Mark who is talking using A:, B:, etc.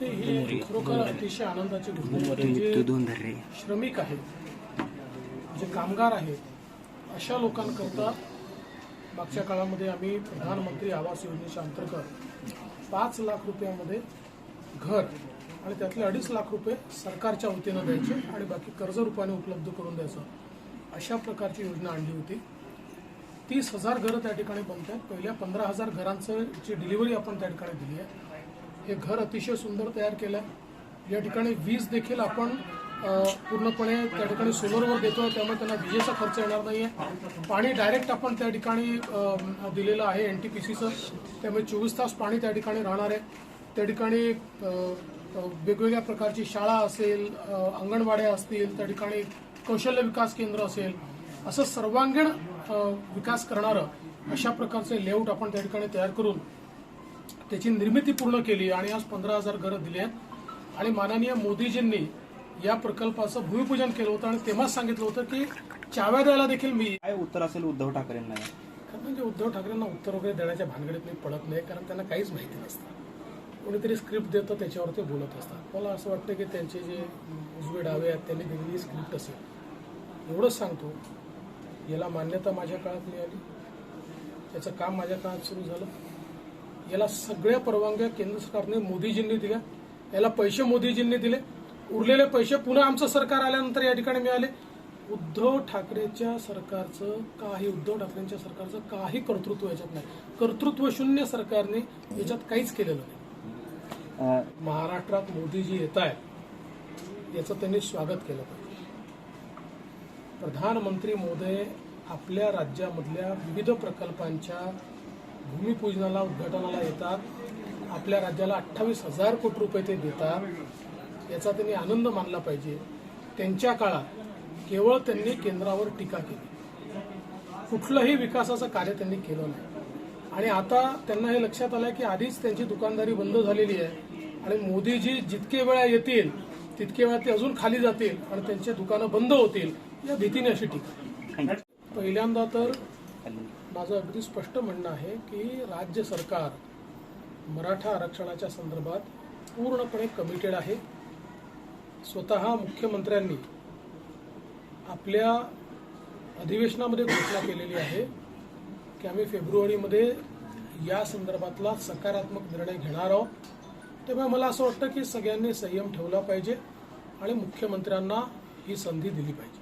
A: हे- ही खरोखर अतिशय आनंदाची गोष्ट आहे. की जे श्रमिक आहेत जे कामगार आहेत अशा लोकांकरता मागच्या काळामध्ये आम्ही प्रधानमंत्री आवास योजनेच्या अंतर्गत पाच लाख रुपयामध्ये घर आणि त्यातले अडीच लाख रुपये सरकारच्या वतीनं द्यायचे आणि बाकी कर्ज रूपाने उपलब्ध करून द्यायचं. अशा प्रकारची योजना आणली होती. तीस हजार घरं त्या ठिकाणी बनत आहेत पहिल्या पंधरा हजार घरांचं ची डिलिव्हरी आपण त्या ठिकाणी दिली आहे हे घर अतिशय सुंदर तयार केलं आहे या ठिकाणी वीज देखील आपण पूर्णपणे त्या ठिकाणी सोलरवर आहे त्यामुळे त्यांना विजेचा खर्च येणार नाही आहे पाणी डायरेक्ट आपण त्या ठिकाणी दिलेलं आहे एन टी पी सीचं त्यामुळे चोवीस तास पाणी त्या ठिकाणी राहणार आहे. त्या ठिकाणी वेगवेगळ्या प्रकारची शाळा असेल अंगणवाड्या असतील त्या ठिकाणी कौशल्य विकास केंद्र असेल असं सर्वांगीण विकास करणारं अशा प्रकारचे लेआउट आपण त्या ठिकाणी तयार करून त्याची निर्मिती पूर्ण केली आणि आज पंधरा हजार घरं दिली आहेत. आणि माननीय मोदीजींनी या प्रकल्पाचं भूमिपूजन केलं होतं आणि तेव्हाच सांगितलं होतं की चाव्या द्यायला देखील मी
B: काय उत्तर असेल उद्धव ठाकरेंना?
A: खरं म्हणजे उद्धव ठाकरेंना उत्तर वगैरे देण्याच्या भानगडीत मी पडत नाही कारण त्यांना काहीच माहिती नसतं. कोणीतरी स्क्रिप्ट देतं त्याच्यावर ते बोलत असतात. मला असं वाटतं की त्यांचे जे उजवे डावे आहेत त्यांनी दिलेली स्क्रिप्ट असेल. एवढंच सांगतो. याला मान्यता माझ्या काळात मिळाली. त्याचं काम माझ्या काळात सुरू झालं. याला सगळ्या परवानग्या केंद्र सरकारने मोदीजींनी दिल्या. याला पैसे मोदीजींनी दिले. उरलेले पैसे पुन्हा आमचं सरकार आल्यानंतर या ठिकाणी मिळाले. उद्धव ठाकरेच्या सरकारचं काही उद्धव ठाकरेंच्या सरकारचं काही कर्तृत्व याच्यात नाही. कर्तृत्व शून्य सरकारने याच्यात काहीच केलेलं नाही. महाराष्ट्रात मोदीजी येत आहेत याचं त्यांनी स्वागत केलं पाहिजे. प्रधानमंत्री मोदय आपल्या राज्यामधल्या विविध प्रकल्पांच्या भूमिपूजनाला उद्घाटनाला येतात. आपल्या राज्याला अठ्ठावीस हजार कोटी रुपये ते देतात. याचा त्यांनी आनंद मानला पाहिजे. त्यांच्या काळात केवळ त्यांनी केंद्रावर टीका केली. कुठलंही विकासाचं कार्य त्यांनी केलं नाही. आणि आता त्यांना हे लक्षात आलं की आधीच त्यांची दुकानदारी बंद झालेली आहे. आणि मोदीजी जितके वेळा येतील तितके वेळा ते अजून खाली जातील आणि त्यांचे दुकानं बंद होतील या भीतीने अशी टीका. पहिल्यांदा तर माझं अगदी स्पष्ट म्हणणं आहे की राज्य सरकार मराठा आरक्षणाच्या संदर्भात पूर्णपणे कमिटेड आहे. स्वतः मुख्यमंत्र्यांनी आपल्या अधिवेशनामध्ये घोषणा केलेली आहे की आम्ही फेब्रुवारीमध्ये या संदर्भातला सकारात्मक निर्णय घेणार आहोत. त्यामुळे मला असं वाटतं की सगळ्यांनी संयम ठेवला पाहिजे आणि मुख्यमंत्र्यांना ही संधी दिली पाहिजे.